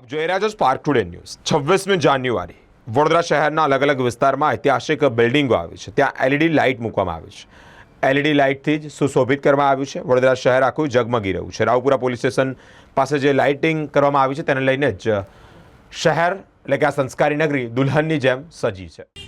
આપ જોઈ રહ્યા છો સ્પાર્ક ટુડે ન્યૂઝ છવ્વીસમી જાન્યુઆરી. વડોદરા શહેરના અલગ અલગ વિસ્તારમાં ઐતિહાસિક બિલ્ડિંગો આવી છે. ત્યાં એલઈડી લાઇટ મૂકવામાં આવી છે. એલઈડી લાઇટથી જ સુશોભિત કરવામાં આવ્યું છે. વડોદરા શહેર આખું જગમગી રહ્યું છે. રાવપુરા પોલીસ સ્ટેશન પાસે જે લાઇટિંગ કરવામાં આવી છે, તેને લઈને જ શહેર, એટલે કે આ સંસ્કારી નગરી દુલ્હનની જેમ સજી છે.